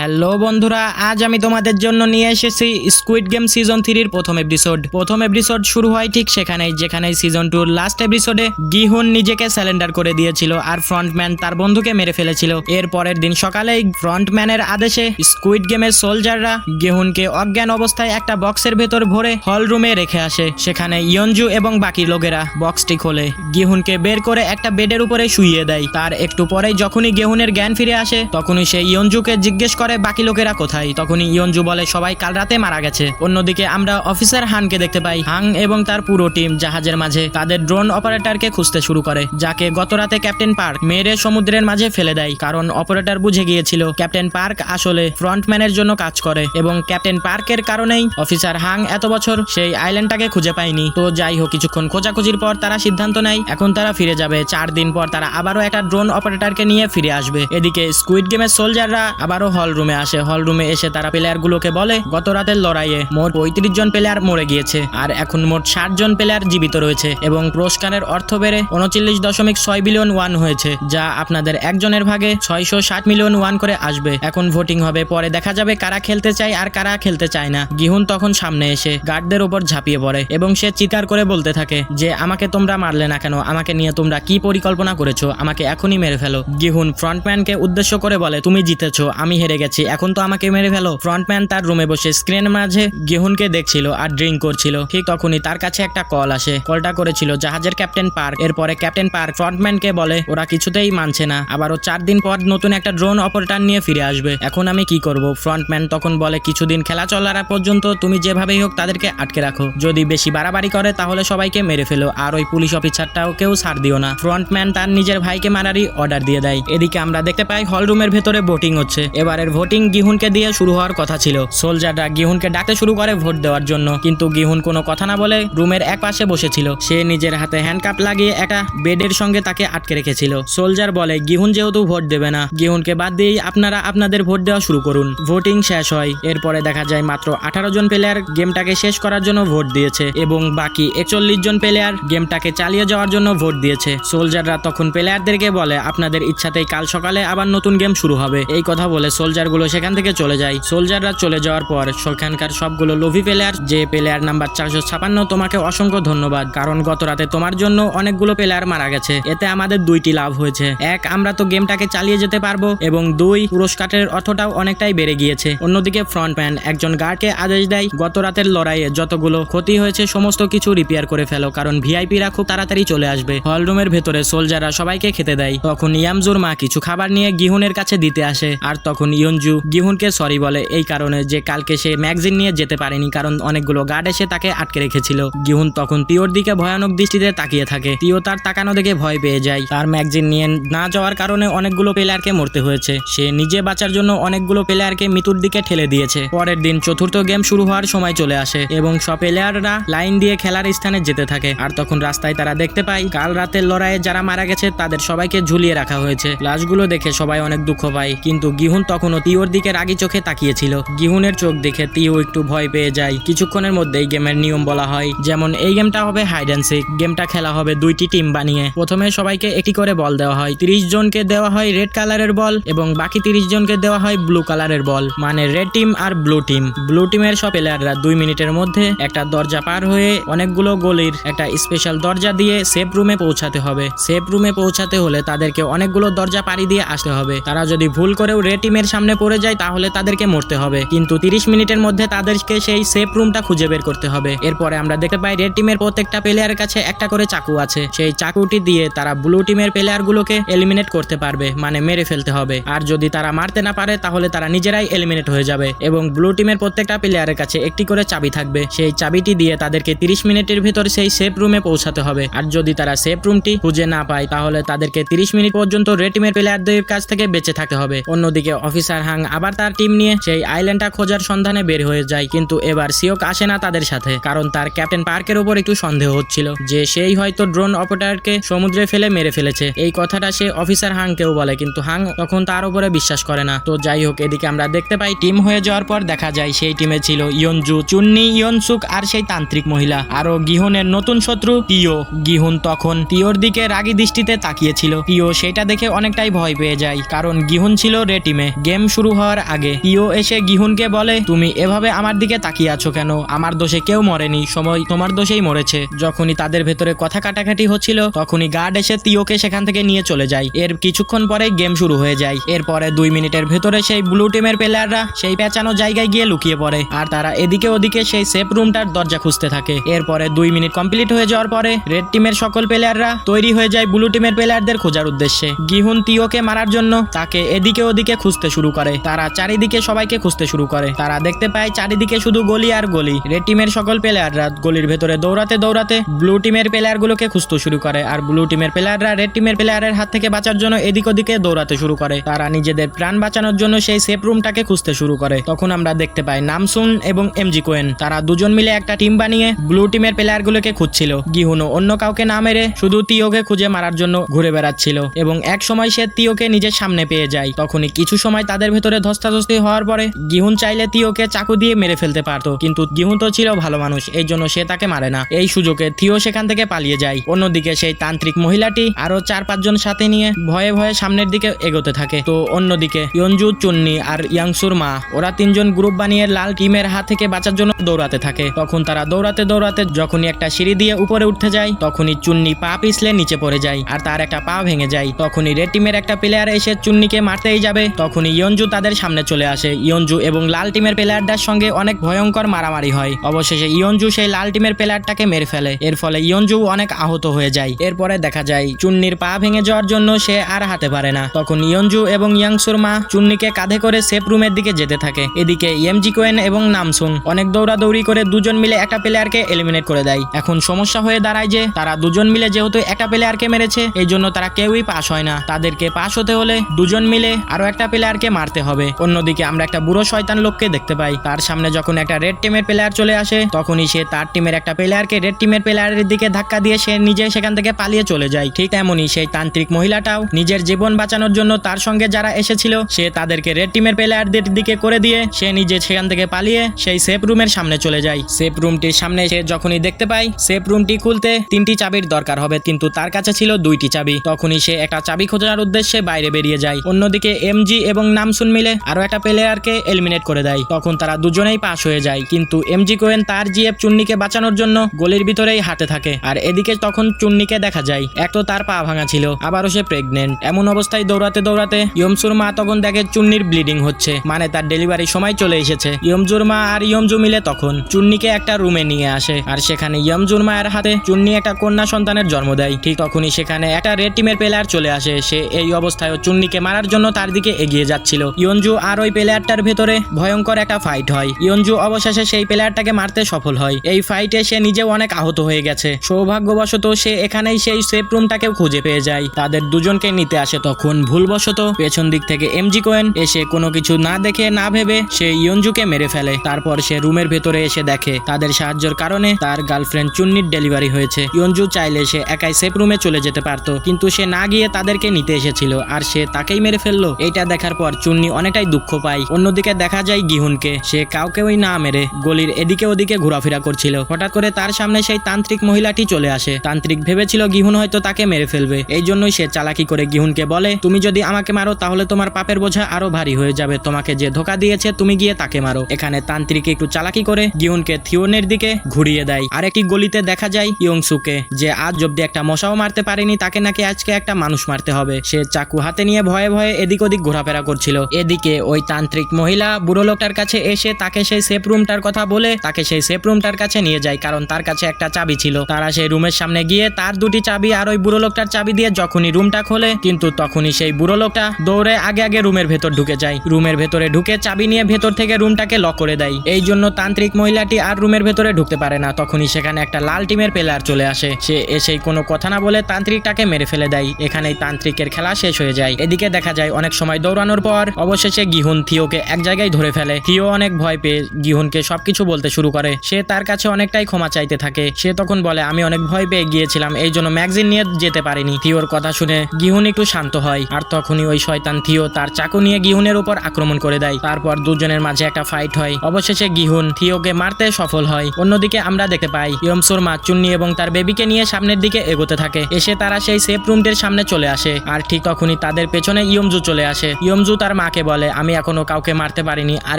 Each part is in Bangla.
হ্যালো বন্ধুরা, আজ আমি তোমাদের জন্য নিয়ে এসেছি স্কুইড গেম সিজন থ্রির প্রথম এপিসোড প্রথম এপিসোড শুরু হয় ঠিক সেখানেই যেখানে সিজন টুর লাস্ট এপিসোডে গিহুন নিজেকে স্যালেন্ডার করে দিয়েছিল আর ফ্রন্টম্যান তার বন্ধুকে মেরে ফেলেছিল। এর পরের দিন সকালেই ফ্রন্টম্যানের আদেশে স্কুইড গেমের সোলজাররা গেহুনকে অজ্ঞান অবস্থায় একটা বক্সের ভেতর ভরে হল রুমে রেখে আসে। সেখানে ইয়ঞ্জু এবং বাকি লোকেরা বক্সটি খোলে। গেহুনকে বের করে একটা বেডের উপরে শুইয়ে দেয়। তার একটু পরেই যখনই গেহুনের জ্ঞান ফিরে আসে, তখনই সে ইয়ঞ্জুকে জিজ্ঞেস করে বাকি লোকেরা কোথায়? তখনই ইয়ঞ্জু বলে, সবাই কাল রাতে মারা গেছে। অন্যদিকে আমরা অফিসার হানকে দেখতে পাই। হাং এবং তার পুরো টিম জাহাজের মাঝে তাদের ড্রোন অপারেটরকে খুঁজতে শুরু করে, যাকে গত রাতে ক্যাপ্টেন পার্ক মেরে সমুদ্রের মাঝে ফেলে দেয়। কারণ অপারেটর বুঝে গিয়েছিল, ক্যাপ্টেন পার্ক আসলে ফ্রন্টম্যানের জন্য কাজ করে এবং ক্যাপ্টেন পার্কের কারণেই অফিসার হাং এত বছর সেই আইল্যান্ডটাকে খুঁজে পায়নি। তো যাই হোক, কিছুক্ষণ খোঁজাখুঁজির পর তারা সিদ্ধান্ত নেয়, এখন তারা ফিরে যাবে। চার দিন পর তারা আবারও একটা ড্রোন অপারেটরকে নিয়ে ফিরে আসবে। এদিকে স্কুইড গেমের সোলজাররা আবারও হল রুমে আসে। হল রুমে এসে তারা প্লেয়ারগুলোকে বলে, গত রাতের লড়াইয়ে মোট পঁয়ত্রিশ জন প্লেয়ার মরে গিয়েছে, আর এখন মোট ষাট জন প্লেয়ার জীবিত রয়েছে এবং পুরস্কারের অর্থ বেড়ে উনচল্লিশ দশমিক ছয় বিলিয়ন ওয়ান হয়েছে, যা আপনাদের একজনের ভাগে ছয়শো ষাট মিলিয়ন ওয়ান করে আসবে। এখন ভোটিং হবে, পরে দেখা যাবে কারা খেলতে চায় আর কারা খেলতে চায় না। গিহুন তখন সামনে এসে গার্ডদের উপর ঝাঁপিয়ে পড়ে এবং সে চিৎকার করে বলতে থাকে, যে আমাকে তোমরা মারলে না কেন? আমাকে নিয়ে তোমরা কি পরিকল্পনা করেছ? আমাকে এখনই মেরে ফেলো। গিহুন ফ্রন্টম্যানকে উদ্দেশ্য করে বলে, তুমি জিতেছো, আমি হেরে গেছি। এখন তো আমাকে মেরে ফেলো। ফ্রন্টম্যান তার রুমে বসে স্ক্রিনের মাঝে গেহুনকে দেখছিল আর ড্রিঙ্ক করছিল। ঠিক তখনই তার কাছে একটা কল আসে। কলটা করেছিল জাহাজের ক্যাপ্টেন পার্ক। এরপরে ক্যাপ্টেন পার্ক ফ্রন্টম্যানকে বলে, ওরা কিছুতেই মানছে না। আবারও চার দিন পর নতুন একটা ড্রোন অপারেটর নিয়ে ফিরে আসবে। এখন আমি কি করব? ফ্রন্টম্যান তখন বলে, কিছুদিন খেলা চলার পর্যন্ত তুমি যেভাবেই হোক তাদেরকে আটকে রাখো। যদি বেশি বাড়াবাড়ি করে তাহলে সবাইকে মেরে ফেলো। আর ওই পুলিশ অফিসারটাও কেউ ছাড় দিও না। ফ্রন্টম্যান তার নিজের ভাইকে মারারই অর্ডার দিয়ে দেয়। এদিকে আমরা দেখতে পাই হল রুমের ভেতরে বোটিং হচ্ছে। এবারের ভোটিং গিহুনকে দিয়ে শুরু হওয়ার কথা ছিল। সোলজাররা গিহুনকে ডাকতে শুরু করে ভোট দেওয়ার জন্য। কিন্তু গিহুন কোনো কথা না বলে রুমের এক পাশে বসেছিল। সে নিজের হাতে হ্যান্ডকাপ লাগিয়ে একটা বেডের সঙ্গে তাকে আটকে রেখেছিল। সোলজার বলে, গিহুন যেহেতু ভোট দেবে না, গিহুনকে বাদ দিয়েই আপনারা আপনাদের ভোট দেওয়া শুরু করুন। ভোটিং শেষ হয়। এরপরে দেখা যায় মাত্র আঠারো জন প্লেয়ার গেমটাকে শেষ করার জন্য ভোট দিয়েছে এবং বাকি একচল্লিশ জন প্লেয়ার গেমটাকে চালিয়ে যাওয়ার জন্য ভোট দিয়েছে। সোলজাররা তখন প্লেয়ারদেরকে বলে, আপনাদের ইচ্ছাতেই কাল সকালে আবার নতুন গেম শুরু হবে। এই কথা বলে সোলজারগুলো সেখান থেকে চলে যায়। সোলজাররা চলে যাওয়ার পর সেখানকার সবগুলো লোভি প্লেয়ার যে প্লেয়ার নাম্বার চারশো ছাপান্ন তোমাকে অসংখ্য ধন্যবাদ। কারণ গত রাতে তোমার জন্য অনেকগুলো প্লেয়ার মারা গেছে। এতে আমাদের দুইটি লাভ হয়েছে। এক, আমরা তো গেমটাকে চালিয়ে যেতে পারব। এবং দুই, পুরস্কারের অর্থটাও অনেকটাই বেড়ে গিয়েছে। অন্যদিকে ফ্রন্ট ফ্রন্টম্যান একজন গার্ডকে আদেশ দেয়, গত রাতের লড়াইয়ে যতগুলো ক্ষতি হয়েছে, সমস্ত কিছু রিপেয়ার করে ফেলো। কারণ ভিআইপিরা খুব তাড়াতাড়ি চলে আসবে। হল রুমের ভেতরে সোলজাররা সবাইকে খেতে দেয়। তখন ইয়ামজুর মা কিছু খাবার নিয়ে গিহুনের কাছে দিতে আসে। আর তখন ইয়ঞ্জু গিহুনকে সরি বলে, এই কারণে যে কালকে সে ম্যাগজিন নিয়ে যেতে পারেনি, কারণ অনেকগুলো গার্ড এসে তাকে আটকে রেখেছিল। গিহুন তখন তিওর দিকে ভয়ানক দৃষ্টিতে তাকিয়ে থাকে। তিও তার তাকানো দেখে ভয় পেয়ে যায়। তার ম্যাগজিন নিয়ে না যাওয়ার কারণে অনেকগুলো প্লেয়ারকে মরতে হয়েছে। সে নিজে বাঁচার জন্য অনেকগুলো প্লেয়ারকে মৃত্যুর দিকে ঠেলে দিয়েছে। পরের দিন চতুর্থ গেম শুরু হওয়ার সময় চলে আসে এবং সব প্লেয়াররা লাইন দিয়ে খেলার স্থানে যেতে থাকে। আর তখন রাস্তায় তারা দেখতে পায়, কাল রাতের লড়াইয়ে যারা মারা গেছে তাদের সবাইকে ঝুলিয়ে রাখা হয়েছে। লাশগুলো দেখে সবাই অনেক দুঃখ পায়। কিন্তু গিহুন তখনও তিওর দিকে রাগি চোখে তাকিয়েছিল। গিহুনের চোখ দেখে তিও একটু ভয় পেয়ে যায়। কিছুক্ষণের মধ্যেই গেমের নিয়ম বলা হয়, যেমন এই গেমটা হবে হাইড অ্যান্ড গেমটা খেলা হবে দুইটি টিম বানিয়ে। প্রথমে সবাইকে একটি করে বল দেওয়া হয়। তিরিশ জনকে দেওয়া হয় রেড কালারের বল এবং বাকি তিরিশ জনকে দেওয়া হয় ব্লু কালারের বল মানে রেড টিম আর ব্লু টিম ব্লু টিমের সব প্লেয়াররা দুই মিনিটের মধ্যে একটা দরজা পার হয়ে অনেকগুলো গলির একটা স্পেশাল দরজা দিয়ে সেফ রুমে পৌঁছাতে হবে। সেফ রুমে পৌঁছাতে হলে তাদেরকে অনেকগুলো দরজা পাড়ি দিয়ে আসতে হবে। তারা যদি ভুল করেও রেড টিমের সামনে পড়ে যায় তাহলে তাদেরকে মরতে হবে। কিন্তু তিরিশ মিনিটের মধ্যে তাদেরকে সেই সেফ রুমটা খুঁজে বের করতে হবে। এরপরে আমরা দেখতে পাই রেড টিমের প্রত্যেকটা প্লেয়ারের কাছে একটা করে চাকু আছে। সেই চাকুটি দিয়ে তারা ব্লু টিমের প্লেয়ার গুলোকে এলিমিনেট করতে পারবে মানে মেরে ফেলতে হবে। আর যদি তারা মারতে না পারে, তাহলে তারা নিজেরাই এলিমিনেট হয়ে যাবে এবং ব্লু টিমের প্রত্যেকটা প্লেয়ারের কাছে একটি করে চাবি থাকবে। সেই চাবিটি দিয়ে তাদেরকে তিরিশ মিনিটের ভিতর সেই সেফ রুমে পৌঁছাতে হবে। আর যদি তারা সেফ রুমটি খুঁজে না পায়, তাহলে তাদেরকে তিরিশ মিনিট পর্যন্ত রেড টিমের প্লেয়ারদের কাছ থেকে বেঁচে থাকতে হবে। অন্যদিকে অফিসার হাং আবার তার টিম নিয়ে সেই আইল্যান্ডটা খোঁজার সন্ধানে বের হয়ে যায়। কিন্তু এবার সিওক আসে না তাদের সাথে, কারণ তার ক্যাপ্টেন পার্কের উপর একটু সন্দেহ হচ্ছিল যে সেই হয়তো ড্রোন অপারেটরকে সমুদ্রে ফেলে মেরে ফেলেছে। এই কথাটা সে অফিসার হাংকেও বলে, কিন্তু হাং তখন তার উপরে বিশ্বাস করে না। তো যাই হোক, এদিকে আমরা দেখতে পাই টিম হয়ে যাওয়ার পর দেখা যায় সেই টিমে ছিল ইয়নজু চুন্নি, ইয়নসুক আর সেই তান্ত্রিক মহিলা। আরও গিহুনের নতুন শত্রু টিও গিহুন তখন টিওর দিকে রাগী দৃষ্টিতে তাকিয়েছিল। টিও সেটা দেখে অনেকটাই ভয় পেয়ে যায়, কারণ গিহুন ছিল রে টিমে গেম শুরু হওয়ার আগে, ইও এসে গিহুনকে বলে, তুমি এভাবে আমার দিকে তাকিয়ে আছো কেন? আমার দোষে কেউ মরেনি। সময় তোমার দোষেই মরেছে। যখনই তাদের ভেতরে কথা কাটাকাটি হচ্ছিল, তখনই গার্ড এসে তিওকে সেখান থেকে নিয়ে চলে যায়। এর কিছুক্ষণ পরে গেম শুরু হয়ে যায়। এরপরে দুই মিনিটের ভেতরে সেই ব্লু টিমের প্লেয়াররা সেই পেঁচানো জায়গায় গিয়ে লুকিয়ে পড়ে। আর তারা এদিকে ওদিকে সেই সেফ রুমটার দরজা খুঁজতে থাকে। এরপরে দুই মিনিট কমপ্লিট হয়ে যাওয়ার পরে রেড টিমের সকল প্লেয়াররা তৈরি হয়ে যায় ব্লু টিমের প্লেয়ারদের খোঁজার উদ্দেশ্যে। গিহুন তিওকে মারার জন্য তাকে এদিকে ওদিকে খুঁজতে শুরু করে। তারা চারিদিকে সবাইকে খুঁজতে শুরু করে। তারা দেখতে পায় চারিদিকে শুধু গলি আর গলি। রেড টিমের সকল প্লেয়াররা গলির ভেতরে দৌড়াতে দৌড়াতে ব্লু টিমের প্লেয়ারগুলোকে খুঁজতে শুরু করে। আর ব্লু টিমের প্লেয়াররা রেড টিমের প্লেয়ারের হাত থেকে বাঁচার জন্য এদিক ওদিকে দৌড়াতে শুরু করে। তারা নিজেদের প্রাণ বাঁচানোর জন্য সেই সেফ রুমটাকে খুঁজতে শুরু করে। তখন আমরা দেখতে পাই নামসুন এবং এমজি কোয়েন। তারা দুজন মিলে একটা টিম বানিয়ে ব্লু টিমের প্লেয়ারগুলোকে খুঁজছিল। গিহুনো অন্য কাউকে না মেরে শুধু তিওকে খুঁজে মারার জন্য ঘুরে বেড়াচ্ছিল। এবং এক সময় সে তিওকে নিজের সামনে পেয়ে যায়। তখনই কিছু সময় তাদের ভেতরে ধস্তাধস্তি হওয়ার পরে গিহুন চাইলে তিওকে চাকু দিয়ে মেরে ফেলতে পারতো, কিন্তু গিহুন তো ছিল ভালো মানুষ, এই জন্য সে তাকে মারে না। এই সুযোগে থিও সেখান থেকে পালিয়ে যায়। অন্যদিকে সেই তান্ত্রিক মহিলাটি আরও চার পাঁচজন সাথে নিয়ে ভয়ে ভয়ে সামনের দিকে এগোতে থাকে। তো অন্যদিকে ইয়ঞ্জু চুন্নি আর ইয়াংসুর মা, ওরা তিনজন গ্রুপ বানিয়ে লাল টিমের হাত থেকে বাঁচার জন্য দৌড়াতে থাকে। তখন তারা দৌড়াতে দৌড়াতে যখনই একটা সিঁড়ি দিয়ে উপরে উঠতে যায়, তখনই চুন্নি পা পিছলে নিচে পড়ে যায় আর তার একটা পা ভেঙে যায়। তখনই রেড টিমের একটা প্লেয়ার এসে চুন্নিকে মারতেই যাবে। তখনই ইয়ঞ্জু তাদের সামনে চলে আসে। ইয়ঞ্জু এবং লাল টিমের প্লেয়ারটার সঙ্গে অনেক ভয়ঙ্কর মারামারি হয়। অবশেষে ইয়ঞ্জু সেই লাল টিমের প্লেয়ারটাকে মেরে ফেলে। এর ফলে ইয়ঞ্জু অনেক আহত হয়ে যায়। এরপরে দেখা যায়, চুন্নির পা ভেঙে যাওয়ার জন্য সে আর হাতে পারে না। তখন ইয়ঞ্জু এবং ইয়াংসুর মা চুন্নিকে কাঁধে করে সেফ রুমের দিকে যেতে থাকে। এদিকে ইএমজি কোয়েন এবং নামসুং অনেক দৌড়াদৌড়ি করে দুজন মিলে একটা প্লেয়ারকে এলিমিনেট করে দেয়। এখন সমস্যা হয়ে দাঁড়ায় যে, তারা দুজন মিলে যেহেতু একটা প্লেয়ারকে মেরেছে এই জন্য তারা কেউই পাস হয় না। তাদেরকে পাস হতে হলে দুজন মিলে আরও একটা প্লেয়ারকে মারতে হবে। অন্যদিকে আমরা একটা বুড়ো শয়তান লোককে দেখতে পাই। তার সামনে যখন একটা রেড টিমের প্লেয়ার চলে আসে, তখনই সে তার টিমের একটা প্লেয়ারকে রেড টিমের প্লেয়ারের দিকে ধাক্কা দিয়ে সে নিজে সেখান থেকে পালিয়ে চলে যায়। ঠিক তেমনই সেই তান্ত্রিক মহিলাটাও নিজের জীবন বাঁচানোর জন্য তার সঙ্গে যারা এসেছিল, সে তাদেরকে রেড টিমের প্লেয়ারদের দিকে করে দিয়ে সে নিজে সেখান থেকে পালিয়ে সেই সেফ রুমের সামনে চলে যায়। সেফ রুমটির সামনে সে যখনই দেখতে পায় সেফ রুমটি খুলতে তিনটি চাবির দরকার হবে, কিন্তু তার কাছে ছিল দুইটি চাবি। তখনই সে একটা চাবি খোঁজার উদ্দেশ্যে বাইরে বেরিয়ে যায়। অন্যদিকে এমজি এবং নামসুন মিলে আরও একটা প্লেয়ারকে এলিমিনেট করে দেয়। তখন তারা দুজনেই পাশ হয়ে যায়। কিন্তু এমজি কোয়েন তার জিএফ চুন্নিকে বাঁচানোর জন্য গলির ভিতরেই হাতে থাকে। আর এদিকে তখন চুন্নিকে দেখা যায়। এক তো তার পা ভাঙা ছিল, আবারও সে প্রেগনেন্ট এমন অবস্থায় দৌড়াতে দৌড়াতে ইয়মসুর মা তখন দেখে চুন্নির ব্লিডিং হচ্ছে। মানে তার ডেলিভারি সময় চলে এসেছে। ইয়মজুর মা আর ইয়মজু মিলে তখন চুন্নিকে একটা রুমে নিয়ে আসে। আর সেখানে ইয়মজুর মায়ের হাতে চুন্নি একটা কন্যা সন্তানের জন্ম দেয়। ঠিক তখনই সেখানে একটা রেড টিমের প্লেয়ার চলে আসে। সে এই অবস্থায় চুন্নিকে মারার জন্য তার দিকে এগিয়ে যাচ্ছিল। ইয়ঞ্জু আর ওই প্লেয়ারটার ভেতরে ভয়ঙ্কর একটা ফাইট হয়। ইয়ঞ্জু অবশেষে সেই প্লেয়ারটাকে মারতে সফল হয়। এই ফাইটে সে নিজেও অনেক আহত হয়ে গেছে। সৌভাগ্যবশত সে এখানেই সেই সেফ রুমটাকেও খুঁজে পেয়ে যায়। তাদের দুজনকে নিতে আসে তখন। ভুলবশত পেছন দিক থেকে এমজি কোয়েন এসে কোনো কিছু না দেখে, না ভেবে সে ইয়ঞ্জুকে মেরে ফেলে। তারপর সে রুমের ভেতরে এসে দেখে, তাদের সাহায্যের কারণে তার গার্লফ্রেন্ড চুন্নির ডেলিভারি হয়েছে। ইয়ঞ্জু চাইলে সে একাই সেফ রুমে চলে যেতে পারতো, কিন্তু সে না গিয়ে তাদেরকে নিতে এসেছিল, আর সে তাকেই মেরে ফেলল। এটা দেখার পর চুন্নি অনেকটাই দুঃখ পায়। অন্যদিকে দেখা যায় গিহুনকে। সে কাউকেই না মেরে গলির এদিকে ওদিকে ঘোরাফেরা করছিল। হঠাৎ করে তার সামনে সেই তান্ত্রিক মহিলাটি চলে আসে। তান্ত্রিক ভেবেছিল গিহুন হয়তো তাকে মেরে ফেলবে। এই জন্যই সে চালাকি করে গিহুনকে বলে, তুমি যদি আমাকে মারো, তাহলে তোমার পাপের বোঝা আরও ভারী হয়ে যাবে। তোমাকে যে ধোকা দিয়েছে, তুমি গিয়ে তাকে মারো। এখানে তান্ত্রিক একটু চালাকি করে গিহুনকে থিওনের দিকে ঘুরিয়ে দেয়। আরেকটি গলিতে দেখা যায় ইয়ংসুকে। যে আজ অব্দি একটা মশাও মারতে পারেনি, তাকে নাকি আজকে একটা মানুষ মারতে হবে। সে চাকু হাতে নিয়ে ভয়ে ভয়ে এদিক ওদিক ঘোরাফেরা করছিল। এদিকে ওই তান্ত্রিক মহিলা বুড়ো লোকটার কাছে এসে তাকে সেই সেফ রুমটার কথা বলে তাকে সেই সেফ রুমটার কাছে নিয়ে যায়, কারণ তার কাছে একটা চাবি ছিল। তারা সেই রুমের সামনে গিয়ে তার দুটি চাবি আর ওই বুড়ো লোকটার চাবি দিয়ে যখনই রুমটা খোলে, কিন্তু তখনই সেই বুড়ো লোকটা দৌড়ে আগে আগে রুমের ভেতর ঢুকে যায়। রুমের ভেতরে ঢুকে চাবি নিয়ে ভেতর থেকে রুমটাকে লক করে দেয়। এই জন্য তান্ত্রিক মহিলাটি আর রুমের ভেতরে ঢুকতে পারে না। তখনই সেখানে একটা লাল টিমের প্লেয়ার চলে আসে। সে এসেই কোনো কথা না বলে তান্ত্রিকটাকে মেরে ফেলে দেয়। এখানেই তান্ত্রিকের খেলা শেষ হয়ে যায়। এদিকে দেখা যায়, অনেক সময় দৌড়ানোর পর অবশেষে গিহুন থিওকে এক জায়গায় ধরে ফেলে। থিও অনেক ভয় পেয়ে গিহুনকে সবকিছু বলতে শুরু করে। সে তার কাছে অনেকটাই ক্ষমা চাইতে থাকে। সে তখন বলে, আমি অনেক ভয় পেয়ে গিয়েছিলাম, এই জন্য ম্যাগজিন নিয়ে যেতে পারিনি। থিওর কথা শুনে গিহুন একটু শান্ত হয়। আর তখনই ওই শয়তান থিও তার চাকু নিয়ে গিহুনের উপর আক্রমণ করে দেয়। তারপর দুজনের মাঝে একটা ফাইট হয়। অবশেষে গিহুন থিওকে মারতে সফল হয়। অন্যদিকে আমরা দেখতে পাই, ইয়মসুর মা চুন্নি এবং তার বেবিকে নিয়ে সামনের দিকে এগোতে থাকে। এসে তারা সেই সেফ রুমটির সামনে চলে আসে। আর ঠিক তখনই তাদের পেছনে ইয়মজু চলে আসে। ইয়মজু তার মাকে বলে, আমি এখনও কাউকে মারতে পারিনি। আর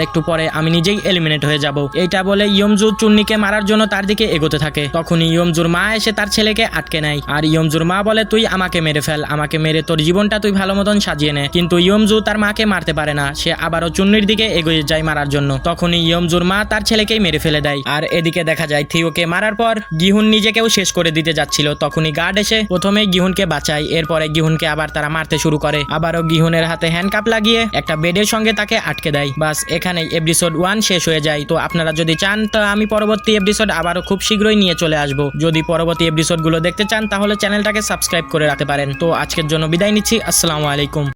একটু পরে আমি নিজেই এলিমিনেট হয়ে যাব। এটা বলে ইয়মজু চুন্নিকে মারার জন্য তার দিকে এগোতে থাকে। তখনই ইয়মজুর মা এসে তার ছেলেকে আটকে নেয়। আর ইয়মজুর মা বলে, তুই আমাকে মেরে ফেল। আমাকে মেরে তোর জীবনটা তুই ভালো মতন সাজিয়ে নে। কিন্তু ইয়মজু তার মাকে মারতে পারে না। সে আবারও চুন্নির দিকে এগিয়ে যায় মারার জন্য। তখনই ইয়মজুর মা তার ছেলেকেই মেরে ফেলে দেয়। আর এদিকে দেখা যায়, থিওকে মারার পর গিহুন নিজেকেও শেষ করে দিতে যাচ্ছিল। তখনই গার্ড এসে প্রথমে গিহুনকে বাঁচায়। এরপরে গিহুনকে আবার তারা মারতে শুরু করে। আবারও গিহুনের হাতে হ্যান্ডকাপ লাগিয়ে একটা বেডের সঙ্গে তাকে আটকে দেয়। বাস, এখানেই এপিসোড ওয়ান শেষ হয়ে যায়। তো আপনারা যদি চান, তো আমি পরবর্তী এপিসোড আবারও খুব শীঘ্রই নিয়ে চলে আসব। যদি পরবর্তী এপিসোডগুলো দেখতে চান, তাহলে চ্যানেলটাকে সাবস্ক্রাইব করে রাখতে পারেন। তো আজকের জন্য বিদায় নিচ্ছি। আসসালামু আলাইকুম।